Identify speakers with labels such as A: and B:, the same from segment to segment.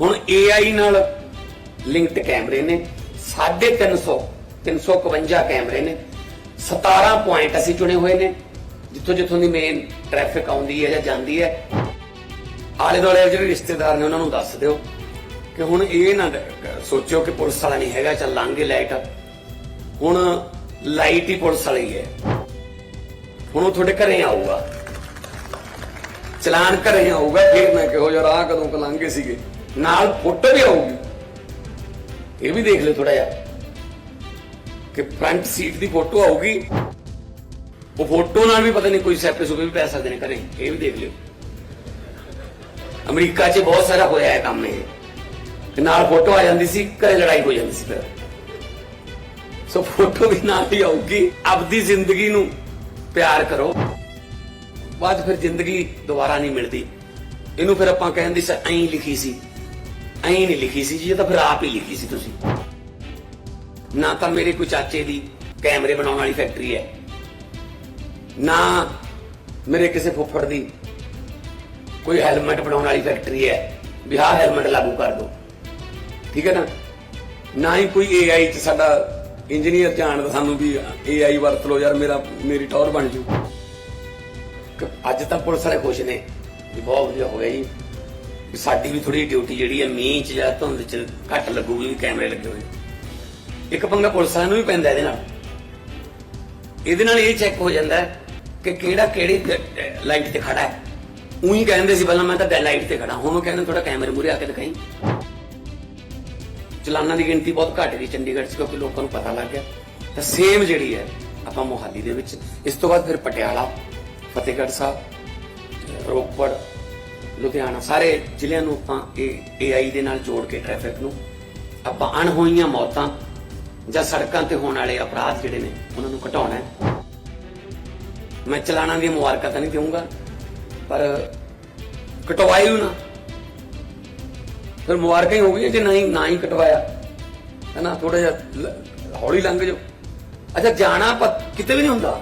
A: ਹੁਣ AI ਨਾਲ linked ਕੈਮਰੇ ਨੇ 350 351 ਕੈਮਰੇ ਨੇ 17 ਪੁਆਇੰਟ ਅਸੀਂ ਚੁਣੇ ਹੋਏ ਨੇ, ਜਿੱਥੋਂ ਜਿੱਥੋਂ ਦੀ ਮੇਨ ਟ੍ਰੈਫਿਕ ਆਉਂਦੀ ਹੈ ਜਾਂ ਜਾਂਦੀ ਹੈ। ਆਲੇ ਦੁਆਲੇ ਜਿਹੜੇ ਰਿਸ਼ਤੇਦਾਰ ਨੇ ਉਹਨਾਂ ਨੂੰ ਦੱਸ ਦਿਓ ਕਿ ਹੁਣ ਇਹ ਨਾ ਸੋਚਿਓ ਕਿ ਪੁਲਿਸ ਵਾਲਾ ਨਹੀਂ ਹੈਗਾ ਚੱਲ ਲਾਂਗੇ ਲਾਈਟ ਹੁਣ ਲਾਈਟ ਹੀ ਪੁਲਿਸ ਵਾਲੀ ਹੈ। ਹੁਣ ਉਹ ਤੁਹਾਡੇ ਘਰੇ ਆਊਗਾ। ਚਲਾਨ ਘਰੇ ਆਊਗਾ, ਫਿਰ ਮੈਂ ਕਿਹੋ ਜਿਹਾ ਰਾਹ ਕਦੋਂ ਕਲਾਂਗੇ ਸੀਗੇ? ਨਾਲ ਫੋਟੋ ਵੀ ਆਊਗੀ। ਇਹ ਵੀ ਦੇਖ ਲਿਓ ਥੋੜਾ ਜਿਹਾ ਕਿ ਫਰੰਟ ਸੀਟ ਦੀ ਫੋਟੋ ਆਊਗੀ। ਉਹ ਫੋਟੋ ਨਾਲ ਵੀ ਪਤਾ ਨਹੀਂ ਕੋਈ ਸੈਪੇ ਸੁਪੇ ਵੀ ਪੈ ਸਕਦੇ ਨੇ ਘਰੇ। ਇਹ ਵੀ ਦੇਖ ਲਿਓ। ਅਮਰੀਕਾ 'ਚ ਬਹੁਤ ਸਾਰਾ ਹੋਇਆ ਹੈ ਕੰਮ ਇਹ। ਕਿ ਨਾਲ ਫੋਟੋ ਆ ਜਾਂਦੀ ਸੀ, ਘਰੇ ਲੜਾਈ ਹੋ ਜਾਂਦੀ ਸੀ ਫਿਰ। ਸੋ ਫੋਟੋ ਵੀ ਨਾਲ ਹੀ ਆਊਗੀ। ਆਪਦੀ ਜ਼ਿੰਦਗੀ ਨੂੰ ਪਿਆਰ ਕਰੋ। ਬਾਅਦ ਫਿਰ ਜ਼ਿੰਦਗੀ ਦੁਬਾਰਾ ਨਹੀਂ ਮਿਲਦੀ। ਇਹਨੂੰ ਫਿਰ ਆਪਾਂ ਕਹਿੰਦੇ ਸੀ ਐਂ ਲਿਖੀ ਸੀ। ਐਂ ਨਹੀਂ ਲਿਖੀ ਸੀ ਜੀ, ਇਹ ਤਾਂ ਫਿਰ ਆਪ ਹੀ ਲਿਖੀ ਸੀ ਤੁਸੀਂ। ਨਾ ਤਾਂ ਮੇਰੇ ਕੋਈ ਚਾਚੇ ਦੀ ਕੈਮਰੇ ਬਣਾਉਣ ਵਾਲੀ ਫੈਕਟਰੀ ਹੈ। ਨਾ ਮੇਰੇ ਕਿਸੇ ਫੁੱਫੜ ਦੀ ਕੋਈ ਹੈਲਮਟ ਬਣਾਉਣ ਵਾਲੀ ਫੈਕਟਰੀ ਹੈ। ਵੀ ਆਹ ਹੈਲਮਟ ਲਾਗੂ ਕਰ ਦੋ ਠੀਕ ਹੈ ਨਾ? ਨਾ ਹੀ ਕੋਈ AI ਚ ਸਾਡਾ ਇੰਜੀਨੀਅਰ ਜਾਣਦਾ ਸਾਨੂੰ ਵੀ AI ਵਰਤ ਲੋ ਯਾਰ ਮੇਰਾ, ਮੇਰੀ ਟੌਰ ਬਣ ਜੂ। ਅੱਜ ਤਾਂ ਪੁਲਿਸ ਵਾਲੇ ਖੁਸ਼ ਨੇ। ਬਹੁਤ ਵਧੀਆ ਹੋ ਗਿਆ ਜੀ। ਵੀ ਸਾਡੀ ਵੀ ਥੋੜੀ ਡਿਊਟੀ ਜਿਹੜੀ ਹੈ ਮੀਂਹ ਚ ਜਾਂ ਧੁੰਦ ਚ ਘੱਟ ਲੱਗੂਗੀ ਕੈਮਰੇ ਲੱਗੇ ਹੋਏ। ਇੱਕ ਪੰਗਾ ਪੁਲਿਸ ਵਾਲਿਆਂ ਨੂੰ ਵੀ ਪੈਂਦਾ ਇਹਦੇ ਨਾਲ। ਇਹਦੇ ਨਾਲ ਇਹ ਚੈੱਕ ਹੋ ਜਾਂਦਾ ਕਿ ਕਿਹੜਾ ਕਿਹੜੀ ਲਾਈਟ ਤੇ ਖੜਾ ਹੈ। ਉਹੀ ਕਹਿੰਦੇ ਸੀ ਪਹਿਲਾਂ, ਮੈਂ ਤਾਂ ਲਾਈਟ ਤੇ ਖੜਾ। ਹੁਣ ਉਹ ਕਹਿੰਦੇ ਥੋੜਾ ਕੈਮਰੇ ਮੂਰੇ ਆ ਕੇ ਦਿਖਾਈ। ਚਲਾਨਾਂ ਦੀ ਗਿਣਤੀ ਬਹੁਤ ਘੱਟ ਗਈ ਚੰਡੀਗੜ੍ਹ 'ਚ, ਕਿਉਂਕਿ ਲੋਕਾਂ ਨੂੰ ਪਤਾ ਲੱਗ ਗਿਆ। ਤਾਂ ਸੇਮ ਜਿਹੜੀ ਹੈ, ਆਪਾਂ ਮੋਹਾਲੀ ਦੇ ਵਿੱਚ। ਇਸ ਤੋਂ ਬਾਅਦ ਫਿਰ ਪਟਿਆਲਾ, ਫਤਿਹਗੜ੍ਹ ਸਾਹਿਬ ਰੋਪੜ ਲੁਧਿਆਣਾ, ਸਾਰੇ ਜ਼ਿਲ੍ਹਿਆਂ ਨੂੰ ਆਪਾਂ ਇਹ AI ਦੇ ਨਾਲ ਜੋੜ ਕੇ ਟ੍ਰੈਫਿਕ ਨੂੰ, ਆਪਾਂ ਅਣਹੋਈਆਂ ਮੌਤਾਂ ਜਾਂ ਸੜਕਾਂ ਤੇ ਹੋਣ ਵਾਲੇ ਅਪਰਾਧ ਜਿਹੜੇ ਨੇ, ਉਹਨਾਂ ਨੂੰ ਘਟਾਉਣਾ ਹੈ। ਮੈਂ ਚਲਾਣਾ ਦੀ ਮੁਬਾਰਕਾਂ ਤਾਂ ਨਹੀਂ ਦੇਵਾਂਗਾ ਪਰ ਕਟਵਾਇਓ ਨਾ। ਫਿਰ ਮੁਬਾਰਕਾਂ ਹੀ ਹੋ ਗਈਆਂ, ਜੇ ਨਹੀਂ, ਨਾ ਹੀ ਕਟਵਾਇਆ। ਹੈ ਨਾ ਥੋੜਾ ਜਿਹਾ ਹੌਲੀ ਲੰਘ ਜਾਓ। ਅੱਛਾ, ਜਾਣਾ ਕਿਤੇ ਵੀ ਨਹੀਂ ਹੁੰਦਾ।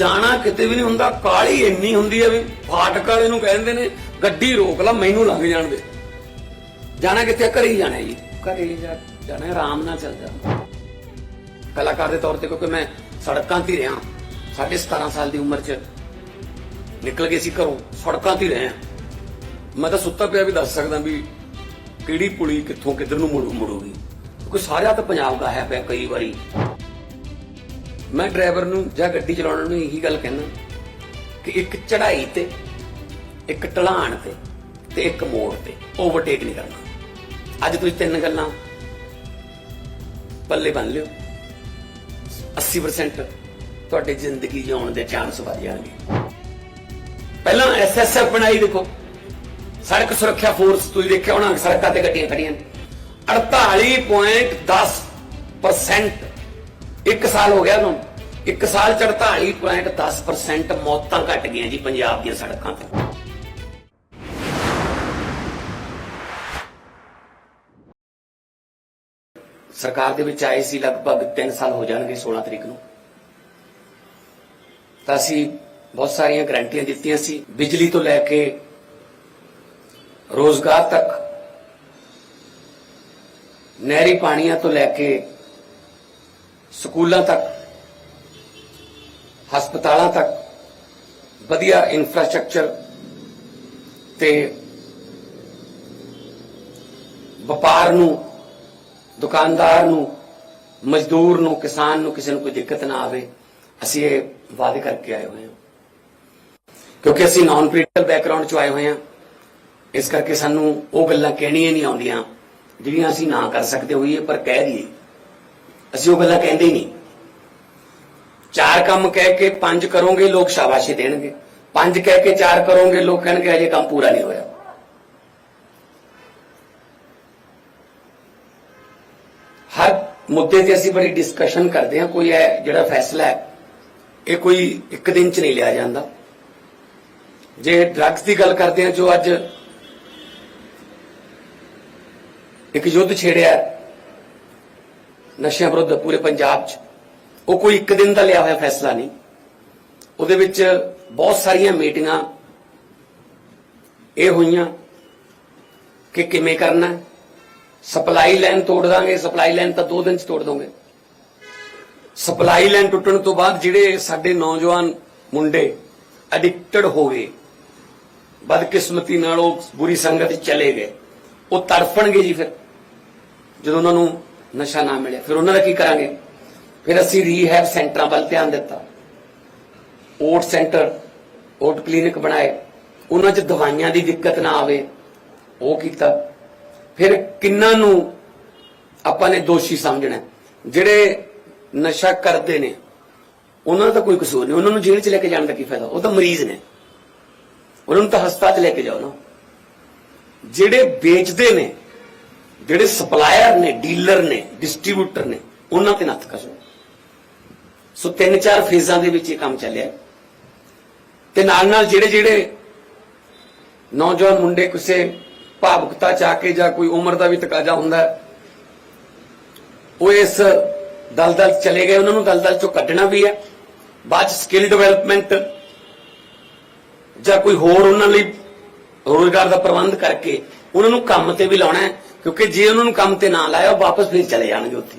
A: ਜਾਣਾ ਕਿਤੇ ਵੀ ਨਹੀਂ ਹੁੰਦਾ, ਕਾਲੀ ਇੰਨੀ ਹੁੰਦੀ ਹੈ ਵੀ ਫਾਟਕ ਵਾਲੇ ਨੂੰ ਕਹਿੰਦੇ ਨੇ, ਗੱਡੀ ਰੋਕ ਲਾ, ਮੈਨੂੰ ਲੰਘ ਜਾਣ ਦੇ। ਜਾਣਾ ਕਿੱਥੇ ਘਰੇ ਹੀ ਜਾਣਾ ਜੀ। ਘਰੇ ਹੀ ਜਾਣਾ ਆਰਾਮ ਨਾਲ ਚੱਲ ਜਾ ਕਲਾਕਾਰ ਦੇ ਤੌਰ ਤੇ ਕਿਉਂਕਿ ਮੈਂ ਸੜਕਾਂ ਤੇ ਰਿਹਾ, ਸਾਢੇ 17 ਸਾਲ ਦੀ ਉਮਰ 'ਚ ਨਿਕਲ ਗਏ ਸੀ ਘਰੋਂ ਸੜਕਾਂ ਤੇ ਹੀ ਰਹੇ ਹਾਂ। ਮੈਂ ਤਾਂ ਸੁੱਤਾ ਪਿਆ ਵੀ ਦੱਸ ਸਕਦਾ ਵੀ ਕਿਹੜੀ ਪੁਲੀ ਕਿੱਥੋਂ ਕਿੱਧਰ ਨੂੰ ਮੁੜੂ ਮੁੜੂਗੀ। ਕਿਉਂਕਿ ਸਾਰਿਆ ਤਾਂ ਪੰਜਾਬ ਦਾ ਹੈ ਪਿਆ ਕਈ ਵਾਰੀ। ਮੈਂ ਡਰਾਈਵਰ ਨੂੰ ਜਾਂ ਗੱਡੀ ਚਲਾਉਣ ਨੂੰ ਇਹੀ ਗੱਲ ਕਹਿੰਦਾ ਕਿ ਇੱਕ ਚੜ੍ਹਾਈ ਤੇ, ਇੱਕ ਢਲਾਣ ਤੇ ਤੇ ਇੱਕ ਮੋੜ ਤੇ ਓਵਰਟੇਕ ਨਹੀਂ ਕਰਨਾ। ਅੱਜ ਤੁਸੀਂ ਤਿੰਨ ਗੱਲਾਂ ਪੱਲੇ ਬੰਨ ਲਿਓ। 80% ਤੁਹਾਡੀ ਜ਼ਿੰਦਗੀ ਜਿਉਣ ਦੇ ਚਾਂਸ ਵਧ ਜਾਣਗੇ। ਪਹਿਲਾਂ ਐਸਐਸਐਫ ਬਣਾਈ ਦੇਖੋ। ਸੜਕ ਸੁਰੱਖਿਆ ਫੋਰਸ ਤੁਸੀਂ ਦੇਖਿਆ ਹੋਣਾ, ਸੜਕਾਂ ਤੇ ਗੱਡੀਆਂ ਖੜੀਆਂ ਨੇ। 48.10% ਇੱਕ ਸਾਲ ਹੋ ਗਿਆ ਉਹਨੂੰ। ਇੱਕ ਸਾਲ ਚ 48.10% ਮੌਤਾਂ ਘਟ ਗਈਆਂ ਜੀ ਪੰਜਾਬ ਦੀਆਂ ਸੜਕਾਂ ਤੇ। ਸਰਕਾਰ ਦੇ ਵਿੱਚ ਆਏ ਸੀ ਲਗਭਗ 3 ਸਾਲ ਹੋ ਜਾਣਗੇ 16 ਤਰੀਕ ਨੂੰ। ਤਾਂ ਅਸੀਂ ਬਹੁਤ ਸਾਰੀਆਂ ਗਰੰਟੀਆਂ ਦਿੱਤੀਆਂ ਸੀ। ਬਿਜਲੀ ਤੋਂ ਲੈ ਕੇ ਰੋਜ਼ਗਾਰ ਤੱਕ, ਨਹਿਰੀ ਪਾਣੀਆਂ ਤੋਂ ਲੈ ਕੇ ਸਕੂਲਾਂ ਤੱਕ, ਹਸਪਤਾਲਾਂ ਤੱਕ, ਵਧੀਆ ਇਨਫਰਾਸਟ੍ਰਕਚਰ ਤੇ ਵਪਾਰ ਨੂੰ, ਦੁਕਾਨਦਾਰ ਨੂੰ, ਮਜ਼ਦੂਰ ਨੂੰ, ਕਿਸਾਨ ਨੂੰ ਕਿਸੇ ਨੂੰ ਕੋਈ ਦਿੱਕਤ ਨਾ ਆਵੇ, ਅਸੀਂ ਇਹ ਵਾਅਦੇ ਕਰਕੇ ਆਏ ਹੋਏ ਹਾਂ। ਕਿਉਂਕਿ ਅਸੀਂ ਨਾਨ ਪੋਲੀਟੀਕਲ ਬੈਕਗ੍ਰਾਉਂਡ ਚੋਂ ਆਏ ਹੋਏ ਹਾਂ, ਇਸ ਕਰਕੇ ਸਾਨੂੰ ਉਹ ਗੱਲਾਂ ਕਹਿਣੀਆਂ ਨਹੀਂ ਆਉਂਦੀਆਂ, ਜਿਹੜੀਆਂ ਅਸੀਂ ਨਾ ਕਰ ਸਕਦੇ ਹੋਈਏ, ਪਰ ਕਹਿ ਦਈਏ। ਅਸੀਂ ਉਹ ਗੱਲਾਂ ਕਹਿੰਦੇ ਹੀ ਨਹੀਂ। ਚਾਰ ਕੰਮ ਕਹਿ ਕੇ ਪੰਜ ਕਰੋਗੇ, ਲੋਕ ਸ਼ਾਬਾਸ਼ੀ ਦੇਣਗੇ। ਪੰਜ ਕਹਿ ਕੇ ਚਾਰ ਕਰੋਗੇ, ਲੋਕ ਕਹਿਣਗੇ, ਅਜੇ ਕੰਮ ਪੂਰਾ ਨਹੀਂ ਹੋਇਆ। ਹਰ ਮੁੱਦੇ ਤੇ ਅਸੀਂ ਬੜੀ ਡਿਸਕਸ਼ਨ ਕਰਦੇ ਹਾਂ। ਕੋਈ ਇਹ ਜਿਹੜਾ ਫੈਸਲਾ ਹੈ, ਇਹ ਕੋਈ ਇੱਕ ਦਿਨ ਚ ਨਹੀਂ ਲਿਆ ਜਾਂਦਾ। ਜੇ ਡਰੱਗਸ ਦੀ ਗੱਲ ਕਰਦੇ ਹਾਂ, ਜੋ ਅੱਜ ਇੱਕ ਯੁੱਧ ਛੇੜਿਆ ਨਸ਼ਿਆਂ ਵਿਰੁੱਧ ਪੂਰੇ ਪੰਜਾਬ 'ਚ। ਉਹ ਕੋਈ ਇੱਕ ਦਿਨ ਦਾ ਲਿਆ ਹੋਇਆ ਫੈਸਲਾ ਨਹੀਂ। ਉਹਦੇ ਵਿੱਚ ਬਹੁਤ ਸਾਰੀਆਂ ਮੀਟਿੰਗਾਂ ਇਹ ਹੋਈਆਂ ਕਿ ਕਿਵੇਂ ਕਰਨਾ ਸਪਲਾਈ ਲਾਈਨ ਤੋੜ ਦਾਂਗੇ, ਸਪਲਾਈ ਲਾਈਨ ਤਾਂ 2 ਦਿਨ ਚ ਤੋੜ ਦੋਗੇ। ਸਪਲਾਈ ਲਾਈਨ ਟੁੱਟਣ ਤੋਂ ਬਾਅਦ ਜਿਹੜੇ ਸਾਡੇ ਨੌਜਵਾਨ ਮੁੰਡੇ ਐਡਿਕਟਡ ਹੋ ਗਏ, ਬਦਕਿਸਮਤੀ ਨਾਲ ਉਹ ਬੁਰੀ ਸੰਗਤ ਚਲੇ ਗਏ, ਉਹ ਤੜਫਣਗੇ ਜੀ ਫਿਰ। ਜਦੋਂ ਉਹਨਾਂ ਨੂੰ ਨਸ਼ਾ ਨਾ ਮਿਲਿਆ ਫਿਰ ਉਹਨਾਂ ਦਾ ਕੀ ਕਰਾਂਗੇ? ਫਿਰ ਅਸੀਂ ਰੀਹੈਬ ਸੈਂਟਰਾਂ ਵੱਲ ਧਿਆਨ ਦਿੱਤਾ। ਓਟ ਸੈਂਟਰ ਓਟ ਕਲੀਨਿਕ ਬਣਾਏ। ਉਹਨਾਂ 'ਚ ਦਵਾਈਆਂ ਦੀ ਦਿੱਕਤ ਨਾ ਆਵੇ। ਉਹ ਕੀਤਾ। ਫਿਰ ਕਿੰਨਾਂ ਨੂੰ ਆਪਾਂ ਨੇ ਦੋਸ਼ੀ ਸਮਝਣਾ ਜਿਹੜੇ ਨਸ਼ਾ ਕਰਦੇ ਨੇ, ਉਹਨਾਂ ਦਾ ਤਾਂ ਕੋਈ ਕਸੂਰ ਨਹੀਂ। ਉਹਨਾਂ ਨੂੰ ਜੇਲ੍ਹ 'ਚ ਲੈ ਕੇ ਜਾਣ ਦਾ ਕੀ ਫਾਇਦਾ? ਉਹ ਤਾਂ ਮਰੀਜ਼ ਨੇ। ਉਹਨਾਂ ਨੂੰ ਤਾਂ ਹਸਪਤਾਲ 'ਚ ਲੈ ਕੇ ਜਾਓ ਨਾ। ਜਿਹੜੇ ਵੇਚਦੇ ਨੇ ਜਿਹੜੇ ਸਪਲਾਇਰ ਨੇ ਡੀਲਰ ਨੇ ਡਿਸਟ੍ਰੀਬਿਊਟਰ ਨੇ, ਉਹਨਾਂ ਤੇ ਨੱਥ ਕਸੋ। ਸੋ ਤਿੰਨ ਚਾਰ ਫੇਜ਼ਾਂ ਦੇ ਵਿੱਚ ਇਹ ਕੰਮ ਚੱਲਿਆ। ਤੇ ਨਾਲ ਨਾਲ ਜਿਹੜੇ ਜਿਹੜੇ ਨੌਜਵਾਨ ਮੁੰਡੇ ਕਿਸੇ ਭਾਵੁਕਤਾ ਚ ਆ ਕੇ ਜਾਂ ਕੋਈ ਉਮਰ ਦਾ ਵੀ ਤਕਾਜ਼ਾ ਹੁੰਦਾ ਉਹ ਇਸ ਦਲਦਲ 'ਚ ਚਲੇ ਗਏ, ਉਹਨਾਂ ਨੂੰ ਦਲਦਲ ਚੋਂ ਕੱਢਣਾ ਵੀ ਹੈ। ਬਾਅਦ ਸਕਿੱਲ ਡਿਵੈਲਪਮੈਂਟ ਜਾਂ ਕੋਈ ਹੋਰ ਉਹਨਾਂ ਲਈ ਰੋਜ਼ਗਾਰ ਦਾ ਪ੍ਰਬੰਧ ਕਰਕੇ ਉਹਨਾਂ ਨੂੰ ਕੰਮ ਤੇ ਵੀ ਲਾਉਣਾ ਹੈ। ਕਿਉਂਕਿ ਜੇ ਉਹਨਾਂ ਨੂੰ ਕੰਮ ਤੇ ਨਾ ਲਾਇਆ, ਉਹ ਵਾਪਸ ਫਿਰ ਚਲੇ ਜਾਣਗੇ ਉੱਥੇ।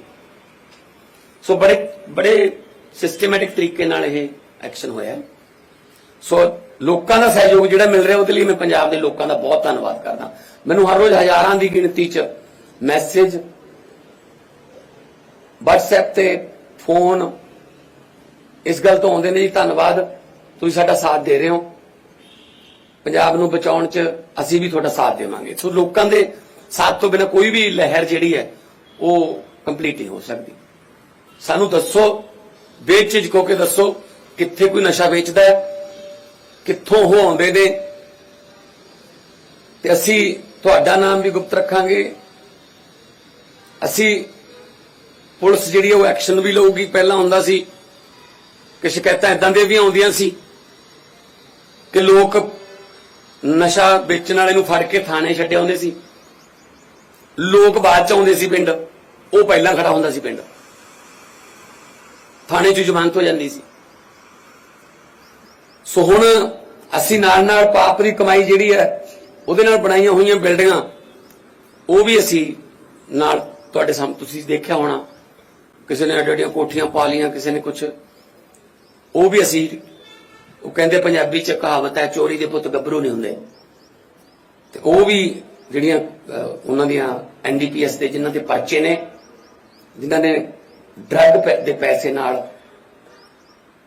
A: ਸੋ ਬੜੇ ਬੜੇ ਸਿਸਟਮੈਟਿਕ ਤਰੀਕੇ ਨਾਲ ਇਹ ਐਕਸ਼ਨ ਹੋਇਆ। ਸੋ ਲੋਕਾਂ ਦਾ ਸਹਿਯੋਗ ਜਿਹੜਾ ਮਿਲ ਰਿਹਾ, ਉਹਦੇ ਲਈ ਮੈਂ ਪੰਜਾਬ ਦੇ ਲੋਕਾਂ ਦਾ ਬਹੁਤ ਧੰਨਵਾਦ ਕਰਦਾ। ਮੈਨੂੰ ਹਰ ਰੋਜ਼ ਹਜ਼ਾਰਾਂ ਦੀ ਗਿਣਤੀ 'ਚ ਮੈਸੇਜ WhatsApp ਤੇ ਫੋਨ ਇਸ ਗੱਲ ਤੋਂ ਆਉਂਦੇ ਨੇ ਜੀ, ਧੰਨਵਾਦ। ਤੁਸੀਂ ਸਾਡਾ ਸਾਥ ਦੇ ਰਹੇ ਹੋ। ਪੰਜਾਬ ਨੂੰ ਬਚਾਉਣ 'ਚ ਅਸੀਂ ਵੀ ਤੁਹਾਡਾ ਸਾਥ ਦੇਵਾਂਗੇ। ਸੋ ਲੋਕਾਂ ਦੇ ਸਾਥ ਤੋਂ ਬਿਨਾ ਕੋਈ ਵੀ ਲਹਿਰ ਜਿਹੜੀ ਹੈ, ਉਹ ਕੰਪਲੀਟ ਨਹੀਂ ਹੋ ਸਕਦੀ। ਸਾਨੂੰ ਦੱਸੋ ਬੇਚਿਜ ਕੋ ਕੇ ਦੱਸੋ, ਕਿੱਥੇ ਕੋਈ ਨਸ਼ਾ ਵੇਚਦਾ ਹੈ, ਕਿੱਥੋਂ ਉਹ ਆਉਂਦੇ ਨੇ। ਤੇ ਅਸੀਂ ਤੁਹਾਡਾ ਨਾਮ ਵੀ ਗੁਪਤ ਰੱਖਾਂਗੇ। ਅਸੀਂ ਪੁਲਿਸ ਜਿਹੜੀ ਉਹ ਐਕਸ਼ਨ ਵੀ ਲਊਗੀ। ਪਹਿਲਾਂ ਹੁੰਦਾ ਸੀ ਕਿ ਸ਼ਿਕਾਇਤਾਂ ਇਦਾਂ ਦੇ ਵੀ ਆਉਂਦੀਆਂ ਸੀ ਕਿ ਲੋਕ ਨਸ਼ਾ ਵੇਚਣ ਵਾਲੇ ਨੂੰ ਫੜ ਕੇ ਥਾਣੇ ਛੱਡਿਆ ਆਉਂਦੇ ਸੀ। ਲੋਕ ਬਾਅਦ ਚ ਆਉਂਦੇ ਸੀ ਪਿੰਡ। ਉਹ ਪਹਿਲਾਂ ਖੜਾ ਹੁੰਦਾ ਸੀ ਪਿੰਡ। ਥਾਣੇ 'ਚ ਜ਼ਮਾਨਤ ਹੋ ਜਾਂਦੀ ਸੀ। ਸੋ ਹੁਣ ਅਸੀਂ ਨਾਲ ਨਾਲ ਪਾਪ ਦੀ ਕਮਾਈ ਜਿਹੜੀ ਹੈ, ਉਹਦੇ ਨਾਲ ਬਣਾਈਆਂ ਹੋਈਆਂ ਬਿਲਡਿੰਗਾਂ, ਉਹ ਵੀ ਅਸੀਂ ਨਾਲ ਤੁਹਾਡੇ ਸਾਹਮਣੇ ਤੁਸੀਂ ਦੇਖਿਆ ਹੋਣਾ। ਕਿਸੇ ਨੇ ਅੱਡੀਆਂ ਕੋਠੀਆਂ ਪਾ ਲੀਆਂ ਕਿਸੇ ਨੇ ਕੁਝ ਉਹ ਵੀ ਅਸੀਂ, ਉਹ ਕਹਿੰਦੇ ਪੰਜਾਬੀ ਚ ਕਹਾਵਤ ਹੈ, ਚੋਰੀ ਦੇ ਪੁੱਤ ਗੱਭਰੂ ਨਹੀਂ ਹੁੰਦੇ। ਤੇ ਉਹ ਵੀ ਜਿਹੜੀਆਂ ਉਹਨਾਂ ਦੀਆਂ ਐਨਡੀਪੀਐਸ ਦੇ ਜਿਨ੍ਹਾਂ ਦੇ ਪਰਚੇ ਨੇ, ਜਿਨ੍ਹਾਂ ਨੇ ਡਰੱਗ ਦੇ ਪੈਸੇ ਨਾਲ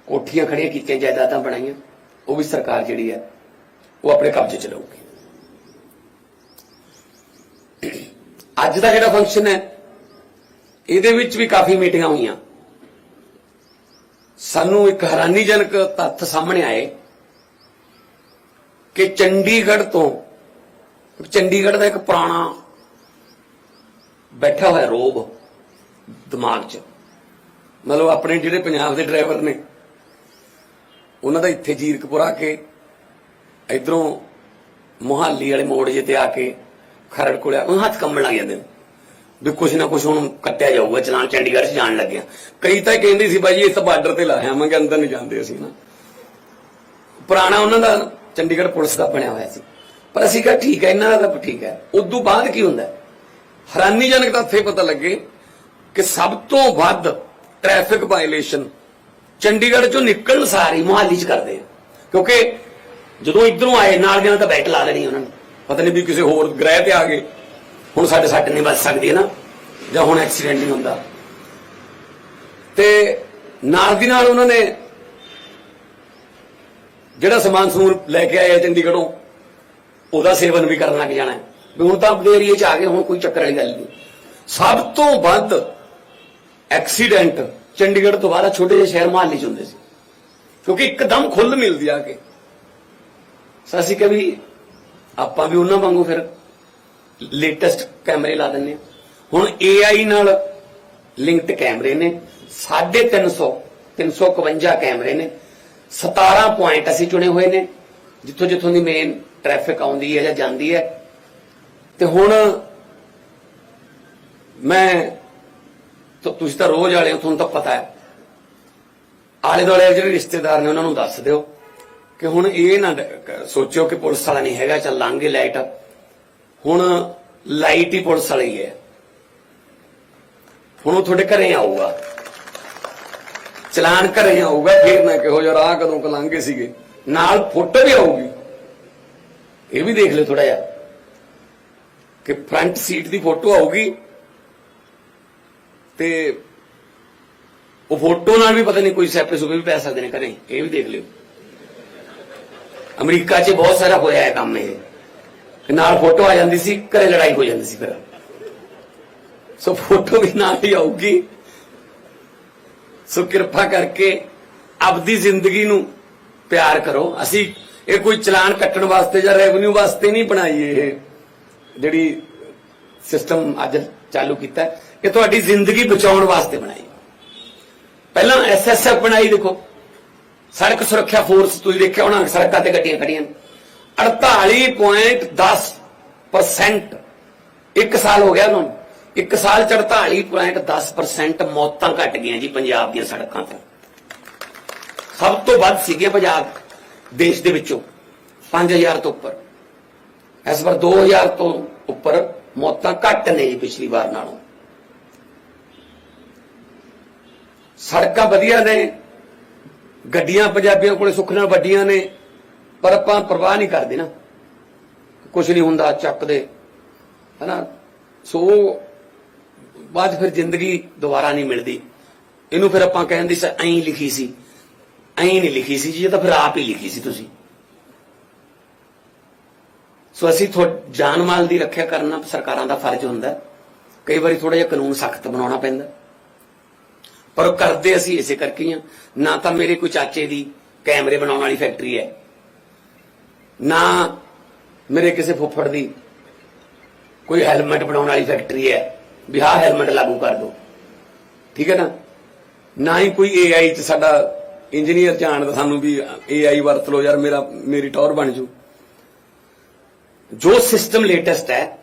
A: ਕੋਠੀਆਂ ਖੜੀਆਂ ਕੀਤੀਆਂ, ਜਾਇਦਾਦਾਂ ਬਣਾਈਆਂ, ਉਹ ਵੀ ਸਰਕਾਰ ਜਿਹੜੀ ਹੈ, ਉਹ ਆਪਣੇ ਕਬਜ਼ੇ ਚ ਲਊਗੀ। ਅੱਜ ਦਾ ਜਿਹੜਾ ਫੰਕਸ਼ਨ ਹੈ, ਇਹਦੇ ਵਿੱਚ ਵੀ ਕਾਫੀ ਮੀਟਿੰਗਾਂ ਹੋਈਆਂ। ਸਾਨੂੰ ਇੱਕ ਹੈਰਾਨੀਜਨਕ ਤੱਥ ਸਾਹਮਣੇ ਆਏ ਕਿ ਚੰਡੀਗੜ੍ਹ ਤੋਂ ਚੰਡੀਗੜ੍ਹ ਦਾ ਇੱਕ ਪੁਰਾਣਾ ਬੈਠਾ ਹੋਇਆ ਰੋਬ ਦਿਮਾਗ 'ਚ। ਮਤਲਬ ਆਪਣੇ ਜਿਹੜੇ ਪੰਜਾਬ ਦੇ ਡਰਾਈਵਰ ਨੇ, ਉਹਨਾਂ ਦਾ ਇੱਥੇ ਜੀਰਕਪੁਰ ਆ ਕੇ, ਇਧਰੋਂ ਮੁਹਾਲੀ ਵਾਲੇ ਮੋੜ ਜੇ ਤੇ ਆ ਕੇ ਖਰੜ ਕੋਲੇ ਉਹ ਹੱਥ ਕੰਬਣ ਲੱਗ ਜਾਂਦੇ ਨੇ। ਵੀ ਕੁਛ ਨਾ ਕੁਛ ਹੁਣ ਕੱਟਿਆ ਜਾਊਗਾ, ਚਲਾਨ ਚੰਡੀਗੜ੍ਹ 'ਚ ਜਾਣ ਲੱਗਿਆ। ਕਈ ਤਾਂ ਕਹਿੰਦੇ ਸੀ ਬਾਈ ਇਹ ਤਾਂ ਬਾਰਡਰ ਤੇ ਲਾਇਆ ਮੈਂ ਅੰਦਰ ਨਹੀਂ ਜਾਂਦੇ ਅਸੀਂ ਨਾ। ਪੁਰਾਣਾ ਉਹਨਾਂ ਦਾ ਚੰਡੀਗੜ੍ਹ ਪੁਲਿਸ ਦਾ ਬਣਿਆ ਹੋਇਆ ਸੀ। ਪਰ ਅਸੀਂ ਕਿਹਾ ਠੀਕ ਹੈ, ਇਹਨਾਂ ਦਾ ਤਾਂ ਠੀਕ ਹੈ। ਉਦੋਂ ਬਾਅਦ ਕੀ ਹੁੰਦਾ? ਹੈਰਾਨੀਜਨਕ ਤਾਂ ਇੱਥੇ ਪਤਾ ਲੱਗੇ ਕਿ ਸਭ ਤੋਂ ਵੱਧ ਟ੍ਰੈਫਿਕ ਵਾਇਲੇਸ਼ਨ ਚੰਡੀਗੜ੍ਹ ਚੋਂ ਨਿਕਲਣ ਸਾਰੀ ਮੁਹਾਲੀ ਚ ਕਰਦੇ ਆ। ਕਿਉਂਕਿ ਜਦੋਂ ਇਧਰੋਂ ਆਏ, ਨਾਲ ਦੇ ਨਾਲ ਤਾਂ ਬੈਠ ਲਾ ਲੈਣੀ ਉਹਨਾਂ ਨੇ। ਪਤਾ ਨਹੀਂ ਵੀ ਕਿਸੇ ਹੋਰ ਗ੍ਰਹਿ ਤੇ ਆ ਗਏ। ਹੁਣ ਸਾਡੇ ਸੱਟ ਨਹੀਂ ਵੱਜ ਸਕਦੀ ਹੈ ਨਾ, ਜਾਂ ਹੁਣ ਐਕਸੀਡੈਂਟ ਨਹੀਂ ਹੁੰਦਾ। ਤੇ ਨਾਲ ਦੀ ਨਾਲ ਉਹਨਾਂ ਨੇ ਜਿਹੜਾ ਸਮਾਨ ਸਮੂਨ ਲੈ ਕੇ ਆਏ ਆ ਚੰਡੀਗੜ੍ਹੋਂ ਉਹਦਾ ਸੇਵਨ ਵੀ ਕਰਨ ਲੱਗ ਜਾਣਾ ਵੀ ਹੁਣ ਤਾਂ ਆਪਣੇ ਏਰੀਏ 'ਚ ਆ ਗਏ, ਹੁਣ ਕੋਈ ਚੱਕਰ ਵਾਲੀ ਗੱਲ ਨਹੀਂ। ਸਭ ਤੋਂ ਵੱਧ ਐਕਸੀਡੈਂਟ ਚੰਡੀਗੜ੍ਹ ਤੋਂ ਬਾਅਦ ਛੋਟੇ ਜਿਹੇ ਸ਼ਹਿਰ ਮਹਾਲੀ 'ਚ ਹੁੰਦੇ ਸੀ। ਕਿਉਂਕਿ ਇੱਕਦਮ ਖੁੱਲ ਮਿਲਦੀ ਆ ਕੇ। ਸੋ ਅਸੀਂ ਕਿ ਵੀ, ਆਪਾਂ ਵੀ ਉਹਨਾਂ ਵਾਂਗੂ ਫਿਰ ਲੇਟੈਸਟ ਕੈਮਰੇ ਲਾ ਦਿੰਨੇ ਹਾਂ। ਹੁਣ AI ਨਾਲ ਲਿੰਕਡ ਕੈਮਰੇ ਨੇ 350 351 ਕੈਮਰੇ ਨੇ। 17 ਪੁਆਇੰਟ ਅਸੀਂ ਚੁਣੇ ਹੋਏ ਨੇ ਜਿੱਥੋਂ ਜਿੱਥੋਂ ਦੀ ਮੇਨ ਟ੍ਰੈਫਿਕ ਆਉਂਦੀ ਹੈ ਜਾਂ ਜਾਂਦੀ ਹੈ। ਤੇ ਹੁਣ ਮੈਂ ਤੁਸੀਂ ਤਾਂ ਰੋਜ਼ ਵਾਲੇ ਹੋ, ਤੁਹਾਨੂੰ ਤਾਂ ਪਤਾ ਹੈ। ਆਲੇ ਦੁਆਲੇ ਜਿਹੜੇ ਰਿਸ਼ਤੇਦਾਰ ਨੇ, ਉਹਨਾਂ ਨੂੰ ਦੱਸ ਦਿਓ ਕਿ ਹੁਣ ਇਹ ਨਾ ਸੋਚਿਓ ਕਿ ਪੁਲਿਸ ਵਾਲਾ ਨਹੀਂ ਹੈਗਾ, ਚੱਲ ਲਾਂਗੇ ਲਾਈਟ। ਹੁਣ ਲਾਈਟ ਹੀ ਪੁਲਿਸ ਵਾਲੀ ਹੈ। ਹੁਣ ਉਹ ਤੁਹਾਡੇ ਘਰੇ ਆਊਗਾ। ਚਲਾਨ ਘਰੇ ਆਊਗਾ, ਫਿਰ ਮੈਂ ਕਿਹੋ ਜਿਹਾ ਰਾਹ ਕਦੋਂ ਕਲਾਂਗੇ ਸੀਗੇ। ਨਾਲ ਫੋਟੋ ਵੀ ਆਊਗੀ। ਇਹ ਵੀ ਦੇਖ ਲਿਓ ਥੋੜਾ ਜਿਹਾ ਕਿ ਫਰੰਟ ਸੀਟ ਦੀ ਫੋਟੋ ਆਊਗੀ ਤੇ ਉਹ ਫੋਟੋ ਨਾਲ ਵੀ ਪਤਾ ਨਹੀਂ ਕੋਈ ਸੈਪੇ ਸੁਪੇ ਵੀ ਪੈ ਸਕਦੇ ਨੇ ਘਰੇ, ਇਹ ਵੀ ਦੇਖ ਲਿਓ। ਅਮਰੀਕਾ 'ਚ ਬਹੁਤ ਸਾਰਾ ਹੋਇਆ ਹੈ ਕੰਮ ਇਹ। ਨਾਲ ਫੋਟੋ ਆ ਜਾਂਦੀ ਸੀ, ਘਰੇ ਲੜਾਈ ਹੋ ਜਾਂਦੀ ਸੀ ਫਿਰ। ਸੋ ਫੋਟੋ ਵੀ ਨਾਲ ਹੀ ਆਊਗੀ। ਸੋ ਕਿਰਪਾ ਕਰਕੇ ਆਪਦੀ ਜ਼ਿੰਦਗੀ ਨੂੰ ਪਿਆਰ ਕਰੋ। ਅਸੀਂ ਇਹ ਕੋਈ ਚਲਾਨ ਕੱਟਣ ਵਾਸਤੇ ਜਾਂ ਰੈਵਨਿਊ ਵਾਸਤੇ ਨਹੀਂ ਬਣਾਈ ਇਹ ਜਿਹੜੀ ਸਿਸਟਮ ਅੱਜ ਚਾਲੂ ਕੀਤਾ ਹੈ। ਇਹ ਤੁਹਾਡੀ ਜ਼ਿੰਦਗੀ ਬਚਾਉਣ ਵਾਸਤੇ ਬਣਾਈ ਪਹਿਲਾਂ ਐਸਐਸਐਫ ਬਣਾਈ ਦੇਖੋ ਸੜਕ ਸੁਰੱਖਿਆ ਫੋਰਸ ਤੁਸੀਂ ਦੇਖਿਆ ਉਹਨਾਂ ਸੜਕਾਂ ਤੇ ਗੱਡੀਆਂ ਖੜੀਆਂ ਨੇ। 48.10% ਇੱਕ ਸਾਲ ਹੋ ਗਿਆ ਉਹਨਾਂ ਨੂੰ ਇੱਕ ਸਾਲ ਚ 48.10% ਮੌਤਾਂ ਘਟ ਗਈਆਂ ਜੀ ਪੰਜਾਬ ਦੀਆਂ ਸੜਕਾਂ ਤੇ ਸਭ ਤੋਂ ਵੱਧ ਸੀਗੇ ਪੰਜਾਬ ਦੇਸ਼ ਦੇ ਵਿੱਚੋਂ 5000 ਤੋਂ ਉੱਪਰ। ਇਸ ਵਾਰ 2000 ਤੋਂ ਉੱਪਰ ਮੌਤਾਂ ਘੱਟ ਨੇ ਜੀ ਪਿਛਲੀ ਵਾਰ ਨਾਲੋਂ। ਸੜਕਾਂ ਵਧੀਆ ਨੇ, ਗੱਡੀਆਂ ਪੰਜਾਬੀਆਂ ਕੋਲੇ ਸੁੱਖ ਨਾਲ ਵੱਡੀਆਂ ਨੇ, ਪਰ ਆਪਾਂ ਪਰਵਾਹ ਨਹੀਂ ਕਰਦੇ ਨਾ। ਕੁਝ ਨਹੀਂ ਹੁੰਦਾ ਚੱਕਦੇ ਹਨਾ? ਸੋ ਬਾਅਦ ਫਿਰ ਜ਼ਿੰਦਗੀ ਦੁਬਾਰਾ ਨਹੀਂ ਮਿਲਦੀ। ਇਹਨੂੰ ਫਿਰ ਆਪਾਂ ਕਹਿੰਦੇ ਸੀ, ਐਂ ਲਿਖੀ ਸੀ ਐਂ ਨਹੀਂ ਲਿਖੀ ਸੀ ਜੀ, ਇਹ ਤਾਂ ਫਿਰ ਆਪ ਹੀ ਲਿਖੀ ਸੀ ਤੁਸੀਂ। ਸੋ ਅਸੀਂ ਜਾਨ ਮਾਲ ਦੀ ਰੱਖਿਆ ਕਰਨਾ ਸਰਕਾਰਾਂ ਦਾ ਫਰਜ਼ ਹੁੰਦਾ ਕਈ ਵਾਰੀ ਥੋੜਾ ਜਿਹਾ ਕਾਨੂੰਨ ਸਖਤ ਬਣਾਉਣਾ ਪੈਂਦਾ ਪਰ ਉਹ ਕਰਦੇ ਅਸੀਂ ਇਸੇ ਕਰਕੇ ਹੀ ਨਾ ਤਾਂ ਮੇਰੇ ਕੋਈ ਚਾਚੇ ਦੀ ਕੈਮਰੇ ਬਣਾਉਣ ਵਾਲੀ ਫੈਕਟਰੀ ਹੈ। ਨਾ ਮੇਰੇ ਕਿਸੇ ਫੁੱਫੜ ਦੀ ਕੋਈ ਹੈਲਮਟ ਬਣਾਉਣ ਵਾਲੀ ਫੈਕਟਰੀ ਹੈ। ਵੀ ਆਹ ਹੈਲਮਟ ਲਾਗੂ ਕਰ ਦਿਓ। ਠੀਕ ਹੈ ਨਾ? ਨਾ ਹੀ ਕੋਈ ਏਆਈ ਚ ਸਾਡਾ ਇੰਜੀਨੀਅਰ ਜਾਣਦਾ ਸਾਨੂੰ ਵੀ ਏਆਈ ਵਰਤ ਲਓ, ਯਾਰ ਮੇਰਾ, ਮੇਰੀ ਟੌਰ ਬਣ ਜੂ। ਜੋ ਸਿਸਟਮ ਲੇਟੈਸਟ ਹੈ,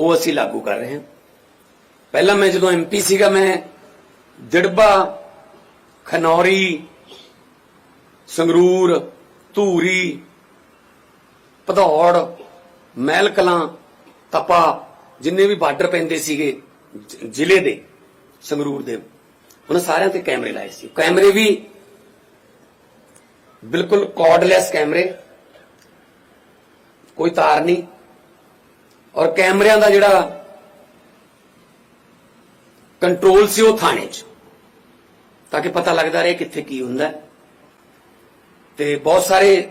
A: ਉਹ ਅਸੀਂ ਲਾਗੂ ਕਰ ਰਹੇ ਹਾਂ। ਪਹਿਲਾਂ ਮੈਂ ਜਦੋਂ ਐਮਪੀ ਸੀਗਾ, ਮੈਂ ਦਿੜਬਾ ਖਨੌਰੀ, ਸੰਗਰੂਰ, ਧੂਰੀ, ਭਦੌੜ ਮਹਿਲ ਕਲਾਂ ਤਪਾ, ਜਿੰਨੇ ਵੀ ਬਾਰਡਰ ਪੈਂਦੇ ਸੀਗੇ ਜ਼ਿਲ੍ਹੇ ਦੇ, ਸੰਗਰੂਰ ਦੇ, ਉਹਨਾਂ ਸਾਰਿਆਂ ਤੇ ਕੈਮਰੇ ਲਾਏ ਸੀ। ਕੈਮਰੇ ਵੀ ਬਿਲਕੁਲ ਕਾਰਡਲੈਸ ਕੈਮਰੇ ਕੋਈ ਤਾਰ ਨਹੀਂ। ਔਰ ਕੈਮਰਿਆਂ ਦਾ ਜਿਹੜਾ ਕੰਟਰੋਲ ਸੀ ਉਹ ਥਾਣੇ 'ਚ। ਤਾਂ ਕਿ ਪਤਾ ਲੱਗਦਾ ਰਹੇ ਕਿੱਥੇ ਕੀ ਹੁੰਦਾ। ਤੇ ਬਹੁਤ ਸਾਰੇ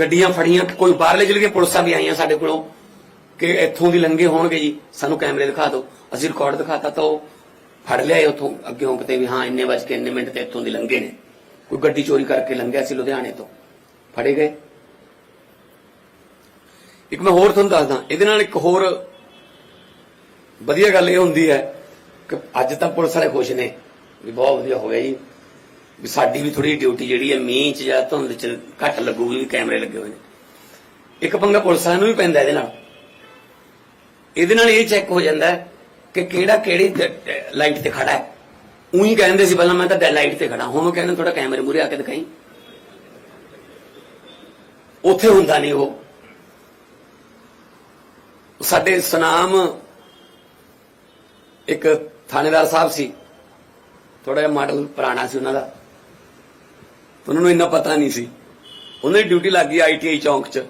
A: ਗੱਡੀਆਂ ਫੜੀਆਂ ਕੋਈ ਬਾਹਰਲੇ ਜ਼ਿਲ੍ਹੇ ਦੀਆਂ ਪੁਲਿਸਾਂ ਵੀ ਆਈਆਂ ਸਾਡੇ ਕੋਲੋਂ ਕਿ ਇੱਥੋਂ ਦੀ ਲੰਘੇ ਹੋਣਗੇ ਜੀ। ਸਾਨੂੰ ਕੈਮਰੇ ਦਿਖਾ ਦਿਓ। ਅਸੀਂ ਰਿਕਾਰਡ ਦਿਖਾਤਾ ਤਾਂ ਉਹ ਫੜ ਲਿਆ ਉੱਥੋਂ ਅੱਗੇ ਕਿਤੇ ਵੀ ਹਾਂ, ਇੰਨੇ ਵਜੇ ਕੇ ਇੰਨੇ ਮਿੰਟ ਤੇ ਇੱਥੋਂ ਦੀ ਲੰਘੇ ਨੇ। ਕੋਈ ਗੱਡੀ ਚੋਰੀ ਕਰਕੇ ਲੰਘਿਆ ਸੀ ਲੁਧਿਆਣੇ ਤੋਂ। ਫੜੇ ਗਏ। ਇੱਕ ਮੈਂ ਹੋਰ ਤੁਹਾਨੂੰ ਦੱਸਦਾ, ਇਹਦੇ ਨਾਲ ਇੱਕ ਹੋਰ ਵਧੀਆ ਗੱਲ ਇਹ ਹੁੰਦੀ ਹੈ ਕਿ ਅੱਜ ਤਾਂ ਪੁਲਿਸ ਵਾਲੇ ਖੁਸ਼ ਨੇ ਵੀ ਬਹੁਤ ਵਧੀਆ ਹੋ ਗਿਆ ਜੀ। ਵੀ ਸਾਡੀ ਵੀ ਥੋੜੀ ਡਿਊਟੀ ਜਿਹੜੀ ਹੈ, ਮੀਂਹ ਚ ਜਾਂ ਧੁੰਦ ਚ ਘੱਟ ਲੱਗੂਗੀ ਵੀ ਕੈਮਰੇ ਲੱਗੇ ਹੋਏ ਨੇ। ਇੱਕ ਪੰਗਾ ਪੁਲਿਸ ਵਾਲਿਆਂ ਨੂੰ ਵੀ ਪੈਂਦਾ ਇਹਦੇ ਨਾਲ। ਇਹਦੇ ਨਾਲ ਇਹ ਚੈੱਕ ਹੋ ਜਾਂਦਾ ਕਿ ਕਿਹੜਾ ਕਿਹੜੀ ਲਾਈਟ ਤੇ ਖੜਾ ਹੈ। ਉਹੀ ਕਹਿੰਦੇ ਸੀ, ਪਹਿਲਾਂ ਮੈਂ ਤਾਂ ਲਾਈਟ ਤੇ ਖੜਾ ਹੁਣ ਉਹ ਕਹਿੰਦੇ ਥੋੜਾ ਕੈਮਰੇ ਮੂਰੇ ਆ ਕੇ ਦਿਖਾਈ। ਉੱਥੇ ਹੁੰਦਾ ਨਹੀਂ ਉਹ। ਸਾਡੇ ਸੁਨਾਮ ਇੱਕ ਥਾਣੇਦਾਰ ਸਾਹਿਬ ਸੀ। ਥੋੜਾ ਜਿਹਾ ਮਾਡਲ ਪੁਰਾਣਾ ਸੀ ਉਹਨਾਂ ਦਾ। ਉਹਨਾਂ ਨੂੰ ਇੰਨਾ ਪਤਾ ਨਹੀਂ ਸੀ। ਉਹਨਾਂ ਦੀ ਡਿਊਟੀ ਲੱਗ ਗਈ ਆਈਟੀਆਈ ਚੌਂਕ 'ਚ।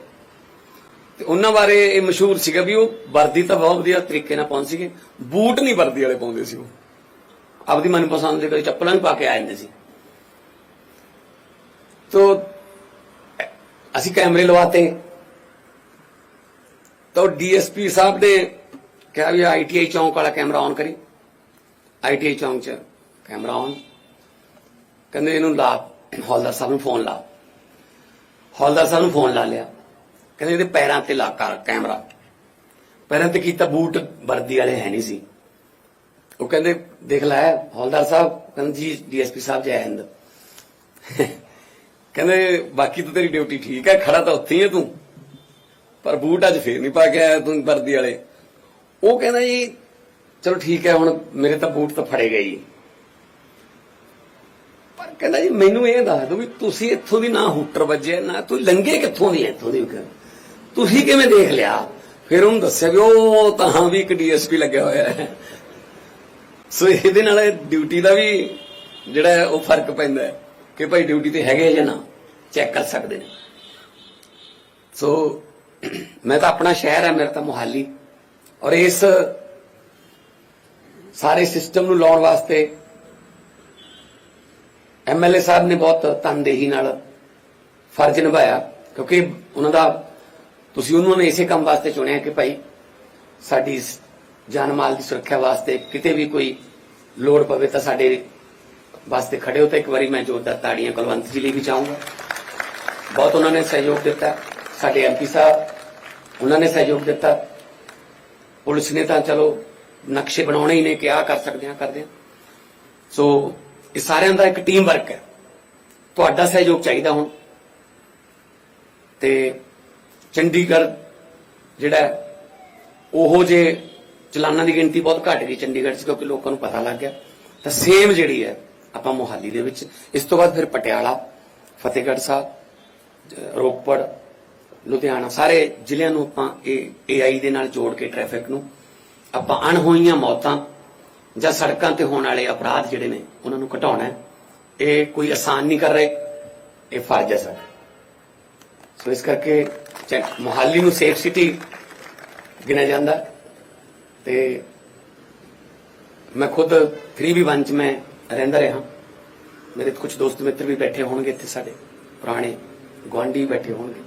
A: ਤੇ ਉਹਨਾਂ ਬਾਰੇ ਇਹ ਮਸ਼ਹੂਰ ਸੀਗਾ ਵੀ ਉਹ ਵਰਦੀ ਤਾਂ ਬਹੁਤ ਵਧੀਆ ਤਰੀਕੇ ਨਾਲ ਪਾਉਂਦੇ ਸੀਗੇ। ਬੂਟ ਨਹੀਂ ਵਰਦੀ ਵਾਲੇ ਪਾਉਂਦੇ ਸੀ ਉਹ। ਆਪਦੀ ਮਨਪਸੰਦ ਦੇ ਕਦੇ ਚੱਪਲਾਂ ਵੀ ਪਾ ਕੇ ਆ ਜਾਂਦੇ ਸੀ। ਤੋ, ਅਸੀਂ ਕੈਮਰੇ ਲਵਾਤੇ। ਤਾਂ, ਡੀਐਸਪੀ ਸਾਹਿਬ ਨੇ ਕਿਹਾ ਵੀ ਆਈਟੀਆਈ ਚੌਂਕ ਵਾਲਾ ਕੈਮਰਾ ਆਨ ਕਰੀ। ਆਈਟੀਆਈ ਚੌਂਕ 'ਚ ਕੈਮਰਾ ਆਨ ਕਹਿੰਦੇ ਇਹਨੂੰ ਲਾ, ਹੌਲਦਾਰ ਸਾਹਿਬ ਨੂੰ ਫੋਨ ਲਾ। ਹੌਲਦਾਰ ਸਾਹਿਬ ਨੂੰ ਫੋਨ ਲਾ ਲਿਆ। ਕਹਿੰਦੇ ਇਹਦੇ ਪੈਰਾਂ ਤੇ ਲਾ ਕਰ ਕੈਮਰਾ। ਪੈਰਾਂ ਤੇ ਕੀਤਾ ਬੂਟ, ਵਰਦੀ ਵਾਲੇ ਹੈ ਨਹੀਂ ਸੀ। ਉਹ ਕਹਿੰਦੇ, ਦੇਖ ਲੈ, ਹੌਲਦਾਰ ਸਾਹਿਬ, ਕਹਿੰਦੇ ਜੀ, ਡੀਐਸਪੀ ਸਾਹਿਬ ਜੈ ਹਿੰਦ। ਕਹਿੰਦੇ, ਬਾਕੀ ਤਾਂ ਤੇਰੀ ਡਿਊਟੀ ਠੀਕ ਹੈ, ਖੜਾ ਤਾਂ ਉੱਥੇ ਹੀ ਹੈ ਤੂੰ। ਪਰ ਬੂਟ ਅੱਜ ਫੇਰ ਨਹੀਂ ਪਾ ਕੇ ਆਇਆ ਤੂੰ ਵਰਦੀ ਵਾਲੇ। ਉਹ ਕਹਿੰਦਾ ਜੀ, ਚਲੋ ਠੀਕ ਹੈ, ਹੁਣ ਮੇਰੇ ਤਾਂ ਬੂਟ ਤਾਂ ਫੜੇ ਗਏ ਜੀ। ਪਰ ਕਹਿੰਦਾ ਜੀ, ਮੈਨੂੰ ਇਹ ਦੱਸ ਦਿਓ ਵੀ ਤੁਸੀਂ ਇੱਥੋਂ ਦੀ ਨਾ ਹੂਟਰ ਵੱਜਿਆ ਨਾ ਤੂੰ ਲੰਗੇ ਕਿੱਥੋਂ ਦੀ ਇੱਥੋਂ ਦੀ ਤੁਸੀਂ ਕਿਵੇਂ ਦੇਖ ਲਿਆ? ਫਿਰ ਉਹਨੂੰ ਦੱਸਿਆ ਵੀ ਉਹ ਤਾਂ ਵੀ ਇੱਕ ਡੀਐਸਪੀ ਲੱਗਿਆ ਹੋਇਆ ਹੈ। ਸੋ ਇਹਦੇ ਨਾਲ ਡਿਊਟੀ ਦਾ ਵੀ ਜਿਹੜਾ ਉਹ ਫ਼ਰਕ ਪੈਂਦਾ ਹੈ ਕਿ ਭਾਈ ਡਿਊਟੀ ਤੇ ਹੈਗੇ ਜਾਂ ਨਾ, ਚੈੱਕ ਕਰ ਸਕਦੇ ਨੇ। ਸੋ ਮੈਂ ਤਾਂ ਆਪਣਾ ਸ਼ਹਿਰ ਹੈ, ਮੇਰਾ ਤਾਂ ਮੁਹਾਲੀ। ਔਰ ਇਸ ਸਾਰੇ ਸਿਸਟਮ ਨੂੰ ਲਾਉਣ ਵਾਸਤੇ ਐਮਐਲਏ ਸਾਹਿਬ ਨੇ ਬਹੁਤ ਤਨਦੇਹੀ ਨਾਲ ਫਰਜ਼ ਨਿਭਾਇਆ, ਕਿਉਂਕਿ ਉਹਨਾਂ ਦਾ, ਤੁਸੀਂ ਉਹਨਾਂ ਨੇ ਇਸੇ ਕੰਮ ਵਾਸਤੇ ਚੁਣਿਆ ਕਿ ਭਾਈ ਸਾਡੀ ਜਾਨ ਮਾਲ ਦੀ ਸੁਰੱਖਿਆ ਵਾਸਤੇ ਕਿਤੇ ਵੀ ਕੋਈ ਲੋੜ ਪਵੇ ਤਾਂ ਸਾਡੇ ਵਾਸਤੇ ਖੜੇ ਹੋ ਤਾਂ ਇੱਕ ਵਾਰੀ ਮੈਂ ਜੋਰਦਾਰ ਤਾੜੀਆਂ ਕੁਲਵੰਤ ਜੀ ਲਈ ਵੀ ਚਾਹੂੰਗਾ ਬਹੁਤ ਉਹਨਾਂ ਨੇ ਸਹਿਯੋਗ ਦਿੱਤਾ। ਸਾਡੇ ਐਮਪੀ ਸਾਹਿਬ ਉਹਨਾਂ ਨੇ ਸਹਿਯੋਗ ਦਿੱਤਾ। ਪੁਲਿਸ ਨੇ ਤਾਂ ਚਲੋ ਨਕਸ਼ੇ ਬਣਾਉਣੇ ਹੀ ਨੇ ਕਿ ਆਹ ਕਰ ਸਕਦੇ ਹਾਂ ਕਰਦੇ ਹਾਂ। ਸੋ ਇਹ ਸਾਰਿਆਂ ਦਾ ਇੱਕ ਟੀਮ ਵਰਕ ਹੈ। ਤੁਹਾਡਾ ਸਹਿਯੋਗ ਚਾਹੀਦਾ ਹੁਣ। ਤੇ ਚੰਡੀਗੜ੍ਹ ਜਿਹੜਾ ਹੈ, ਉਹੋ ਜੇ ਚਲਾਨਾਂ ਦੀ ਗਿਣਤੀ ਬਹੁਤ ਘਟ ਗਈ ਚੰਡੀਗੜ੍ਹ 'ਚ ਕਿਉਂਕਿ ਲੋਕਾਂ ਨੂੰ ਪਤਾ ਲੱਗ ਗਿਆ। ਤਾਂ ਸੇਮ ਜਿਹੜੀ ਹੈ ਆਪਾਂ ਮੋਹਾਲੀ ਦੇ ਵਿੱਚ। ਇਸ ਤੋਂ ਬਾਅਦ ਫਿਰ ਪਟਿਆਲਾ, ਫਤਿਹਗੜ੍ਹ ਸਾਹਿਬ ਰੋਪੜ, ਲੁਧਿਆਣਾ ਸਾਰੇ ਜ਼ਿਲ੍ਹਿਆਂ ਨੂੰ ਆਪਾਂ ਇਹ ਏਆਈ ਦੇ ਨਾਲ ਜੋੜ ਕੇ ਟ੍ਰੈਫਿਕ ਨੂੰ ਆਪਾਂ ਅਣਹੋਈਆਂ ਮੌਤਾਂ ਜਾਂ ਸੜਕਾਂ ਤੇ ਹੋਣ ਵਾਲੇ ਅਪਰਾਧ ਜਿਹੜੇ ਨੇ ਉਹਨਾਂ ਨੂੰ ਘਟਾਉਣਾ ਹੈ। ਇਹ ਕੋਈ ਆਸਾਨ ਨਹੀਂ ਕਰ ਰਹੇ, ਇਹ ਫਰਜ਼ ਹੈ ਸਾਡਾ ਸੋ ਇਸ ਕਰਕੇ ਚੈ- ਮੁਹਾਲੀ ਨੂੰ ਸੇਫ ਸਿਟੀ ਗਿਣਿਆ ਜਾਂਦਾ। ਤੇ ਮੈਂ ਖੁਦ 3v1 ਚ ਮੈਂ ਰਹਿੰਦਾ ਰਿਹਾ। ਮੇਰੇ ਕੁਝ ਦੋਸਤ ਮਿੱਤਰ ਵੀ ਬੈਠੇ ਹੋਣਗੇ ਇੱਥੇ ਸਾਡੇ। ਪੁਰਾਣੇ ਗੁਆਂਢੀ ਬੈਠੇ ਹੋਣਗੇ।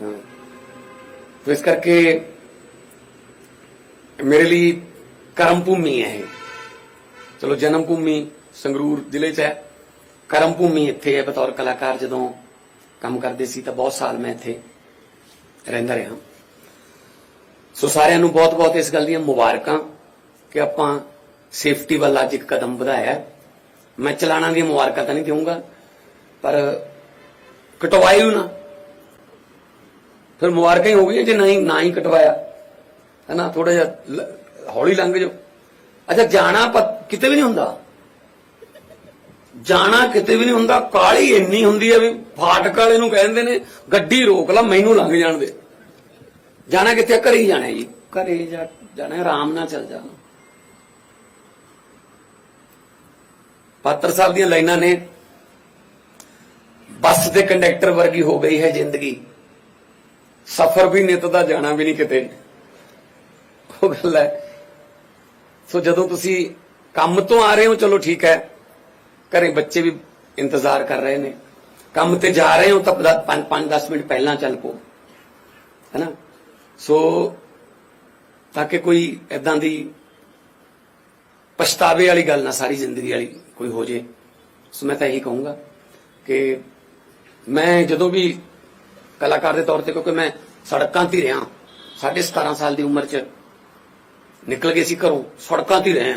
A: ਤਾਂ ਇਸ ਕਰਕੇ ਮੇਰੇ ਲਈ ਕਰਮ ਭੂਮੀ ਹੈ ਇਹ। ਚਲੋ ਜਨਮ ਭੂਮੀ ਸੰਗਰੂਰ ਜ਼ਿਲ੍ਹੇ 'ਚ ਹੈ। ਕਰਮ ਭੂਮੀ ਇੱਥੇ ਹੈ ਬਤੌਰ ਕਲਾਕਾਰ ਜਦੋਂ ਕੰਮ ਕਰਦੇ ਸੀ ਤਾਂ ਬਹੁਤ ਸਾਲ ਮੈਂ ਇੱਥੇ ਰਹਿੰਦਾ ਰਿਹਾ। ਸੋ ਸਾਰਿਆਂ ਨੂੰ ਬਹੁਤ-ਬਹੁਤ ਇਸ ਗੱਲ ਦੀਆਂ ਮੁਬਾਰਕਾਂ ਕਿ ਆਪਾਂ ਸੇਫਟੀ ਵੱਲ ਅੱਜ ਇੱਕ ਕਦਮ ਵਧਾਇਆ। ਮੈਂ ਚਲਾਣਾ ਦੀਆਂ ਮੁਬਾਰਕਾਂ ਤਾਂ ਨਹੀਂ ਦੇਵਾਂਗਾ ਪਰ ਕਟਵਾਈ ਨਾ ਫਿਰ ਮੁਬਾਰਕਾਂ ਹੀ ਹੋ ਗਈਆਂ, ਜੇ ਨਹੀਂ, ਨਾ ਹੀ ਕਟਵਾਇਆ। ਹੈ ਨਾ ਥੋੜਾ ਜਿਹਾ ਹੌਲੀ ਲੰਘ ਜਾਓ। ਅੱਛਾ, ਜਾਣਾ ਪ- ਕਿਤੇ ਵੀ ਨਹੀਂ ਹੁੰਦਾ। ਜਾਣਾ ਕਿਤੇ ਵੀ ਨਹੀਂ ਹੁੰਦਾ ਕਾਲੀ ਇੰਨੀ ਹੁੰਦੀ ਹੈ ਵੀ ਫਾਟਕ ਵਾਲੇ ਨੂੰ ਕਹਿੰਦੇ ਨੇ, ਗੱਡੀ ਰੋਕ ਲਾ, ਮੈਨੂੰ ਲੰਘ ਜਾਣ ਦੇ। ਜਾਣਾ ਕਿੱਥੇ? ਘਰੇ ਹੀ ਜਾਣਾ ਜੀ। ਘਰੇ ਜਾ ਜਾਣਾ ਆਰਾਮ ਨਾਲ ਚੱਲ ਜਾਣਾ। ਪਾਤਰ ਸਾਹਿਬ ਦੀਆਂ ਲਾਈਨਾਂ ਨੇ। ਬੱਸ ਦੇ ਕੰਡਕਟਰ ਵਰਗੀ ਹੋ ਗਈ ਹੈ ਜ਼ਿੰਦਗੀ। ਸਫ਼ਰ ਵੀ ਨਿਤ ਦਾ ਜਾਣਾ ਵੀ ਨਹੀਂ ਕਿਤੇ। ਉਹ ਗੱਲ ਹੈ। ਸੋ ਜਦੋਂ ਤੁਸੀਂ ਕੰਮ ਤੋਂ ਆ ਰਹੇ ਹੋ ਚਲੋ ਠੀਕ ਹੈ। ਘਰੇ ਬੱਚੇ ਵੀ ਇੰਤਜ਼ਾਰ ਕਰ ਰਹੇ ਨੇ। ਕੰਮ ਤੇ ਜਾ ਰਹੇ ਹੋ ਤਾਂ 5-10 ਮਿੰਟ ਪਹਿਲਾਂ ਚੱਲ ਪੋ ਹੈਨਾ ਸੋ ਤਾਂ ਕਿ ਕੋਈ ਐਦਾਂ ਦੀ ਪਛਤਾਵੇ ਵਾਲੀ ਗੱਲ ਨਾ, ਸਾਰੀ ਜ਼ਿੰਦਗੀ ਵਾਲੀ ਕੋਈ ਹੋ ਜੇ। ਸੋ ਮੈਂ ਤਾਂ ਇਹੀ ਕਹੂੰਗਾ ਕਿ ਮੈਂ ਜਦੋਂ ਵੀ ਕਲਾਕਾਰ ਦੇ ਤੌਰ ਤੇ, ਕਿਉਂਕਿ ਮੈਂ ਸੜਕਾਂ ਤੇ ਰਿਹਾ, ਸਾਢੇ 17 ਸਾਲ ਦੀ ਉਮਰ 'ਚ ਨਿਕਲ ਗਏ ਸੀ ਘਰੋਂ, ਸੜਕਾਂ ਤੇ ਹੀ ਰਹੇ।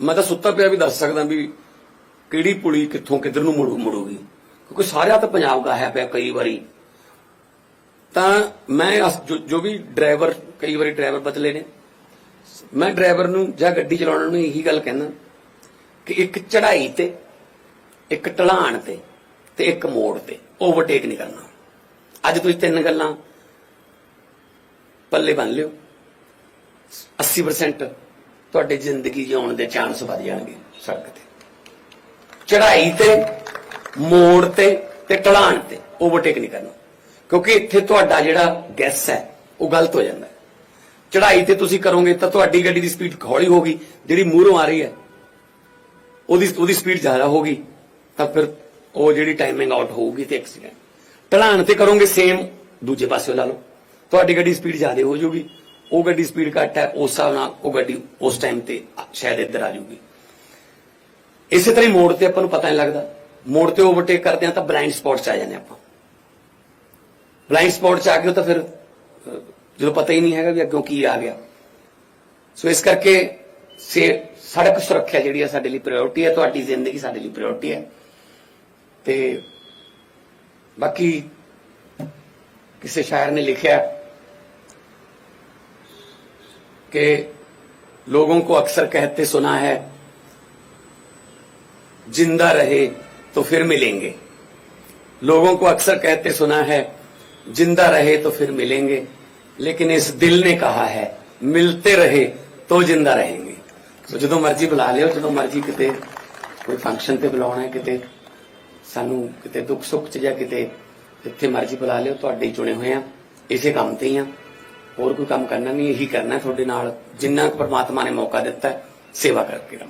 A: ਮੈਂ ਤਾਂ ਸੁੱਤਾ ਪਿਆ ਵੀ ਦੱਸ ਸਕਦਾ ਵੀ ਕਿਹੜੀ ਪੁਲੀ ਕਿੱਥੋਂ ਕਿੱਧਰ ਨੂੰ ਮੁੜੂ ਮੁੜੂਗੀ। ਕਿਉਂਕਿ ਸਾਰਿਆਂ ਤਾਂ ਪੰਜਾਬ ਗਾਇਆ ਪਿਆ ਕਈ ਵਾਰੀ। ਤਾਂ ਮੈਂ ਅਸ- ਜੋ- ਜੋ ਵੀ ਡਰਾਈਵਰ, ਕਈ ਵਾਰੀ ਡਰਾਈਵਰ ਬਦਲੇ ਨੇ। ਮੈਂ ਡਰਾਈਵਰ ਨੂੰ ਜਾਂ ਗੱਡੀ ਚਲਾਉਣ ਨੂੰ ਇਹੀ ਗੱਲ ਕਹਿੰਦਾ ਕਿ ਇੱਕ ਚੜ੍ਹਾਈ ਤੇ, ਇੱਕ ਢਲਾਣ ਤੇ ਤੇ ਇੱਕ ਮੋੜ ਤੇ ਓਵਰਟੇਕ ਨਹੀਂ ਕਰਨਾ। ਅੱਜ ਤੁਸੀਂ ਤਿੰਨ ਗੱਲਾਂ ਪੱਲੇ ਬੰਨ ਲਿਓ। 80% ਤੁਹਾਡੀ ਜ਼ਿੰਦਗੀ ਜਿਉਣ ਦੇ ਚਾਂਸ ਵਧ ਜਾਣਗੇ ਸੜਕ ਤੇ। ਚੜ੍ਹਾਈ ਤੇ, ਮੋੜ ਤੇ ਤੇ ਢਲਾਣ ਤੇ ਓਵਰਟੇਕ ਨਹੀਂ ਕਰਨਾ। ਕਿਉਂਕਿ ਇੱਥੇ ਤੁਹਾਡਾ ਜਿਹੜਾ ਗੈਸ ਹੈ, ਉਹ ਗਲਤ ਹੋ ਜਾਂਦਾ ਹੈ। ਚੜ੍ਹਾਈ ਤੇ ਤੁਸੀਂ ਕਰੋਗੇ ਤਾਂ ਤੁਹਾਡੀ ਗੱਡੀ ਦੀ ਸਪੀਡ ਹੌਲੀ ਹੋਗੀ ਜਿਹੜੀ ਮੂਹਰੋਂ ਆ ਰਹੀ ਹੈ, ਉਹਦੀ ਉਹਦੀ ਸਪੀਡ ਜ਼ਿਆਦਾ ਹੋਗੀ ਤਾਂ ਫਿਰ ਉਹ ਜਿਹੜੀ ਟਾਈਮਿੰਗ ਆਊਟ ਹੋਊਗੀ ਤੇ ਐਕਸੀਡੈਂਟ ਢਲਾਣ ਤੇ ਕਰੋਗੇ ਸੇਮ ਦੂਜੇ ਪਾਸੇ ਲਾ ਲਓ। ਤੁਹਾਡੀ ਗੱਡੀ ਸਪੀਡ ਜ਼ਿਆਦਾ ਹੋ ਜਾਊਗੀ, ਉਹ ਗੱਡੀ ਸਪੀਡ ਘੱਟ ਹੈ, ਉਸ ਹਿਸਾਬ ਨਾਲ ਉਹ ਗੱਡੀ ਉਸ ਟਾਈਮ ਤੇ ਸ਼ਾਇਦ ਇੱਧਰ ਆ ਜਾਊਗੀ। ਇਸੇ ਤਰ੍ਹਾਂ ਹੀ ਮੋੜ ਤੇ ਆਪਾਂ ਨੂੰ ਪਤਾ ਨਹੀਂ ਲੱਗਦਾ। ਮੋੜ ਤੇ ਓਵਰਟੇਕ ਕਰਦੇ ਆ ਤਾਂ ਬਲਾਈਂਡ ਸਪੌਟ 'ਚ ਆ ਜਾਂਦੇ ਆਪਾਂ। ਬਲਾਈਂਡ ਸਪੌਟ 'ਚ ਆ ਗਏ ਤਾਂ ਫਿਰ ਅਹ, ਜਦੋਂ ਪਤਾ ਹੀ ਨਹੀਂ ਹੈਗਾ ਵੀ ਅੱਗੋਂ ਕੀ ਆ ਗਿਆ ਸੋ ਇਸ ਕਰਕੇ ਸੇ ਸੜਕ ਸੁਰੱਖਿਆ ਜਿਹੜੀ ਹੈ ਸਾਡੇ ਲਈ ਪ੍ਰਾਇੋਰਟੀ ਹੈ ਤੁਹਾਡੀ ਜ਼ਿੰਦਗੀ ਸਾਡੇ ਲਈ ਪ੍ਰਾਇੋਰਟੀ ਹੈ ਤੇ ਬਾਕੀ ਕਿਸੇ ਸ਼ਾਇਰ ਨੇ ਲਿਖਿਆ कि लोगों को अक्सर कहते सुना है जिंदा रहे तो फिर मिलेंगे लोगों को अक्सर कहते सुना है जिंदा रहे तो फिर मिलेंगे लेकिन इस दिल ने कहा है मिलते रहे तो जिंदा रहेंगे ਸੋ ਜਦੋਂ ਮਰਜ਼ੀ ਬੁਲਾ ਲਿਓ ਜਦੋਂ ਮਰਜ਼ੀ ਕਿਤੇ ਕੋਈ ਫੰਕਸ਼ਨ ਤੇ ਬੁਲਾਉਣਾ ਹੈ ਕਿਤੇ ਸਾਨੂੰ ਕਿਤੇ ਦੁੱਖ ਸੁੱਖ ਚ ਜਾਂ ਕਿਤੇ ਜਿੱਥੇ ਮਰਜ਼ੀ ਬੁਲਾ ਲਿਓ ਤੁਹਾਡੇ ਹੀ ਚੁਣੇ ਹੋਏ ਆ ਇਸੇ ਕੰਮ ਤੇ ਹੀ ਆ ਹੋਰ ਕੋਈ ਕੰਮ ਕਰਨਾ ਨਹੀਂ ਇਹੀ ਕਰਨਾ ਹੈ ਤੁਹਾਡੇ ਨਾਲ ਜਿੰਨਾ ਕੁ ਪ੍ਰਮਾਤਮਾ ਨੇ ਮੌਕਾ ਦਿੱਤਾ ਹੈ, ਸੇਵਾ ਕਰਕੇ ਰਹਾਂ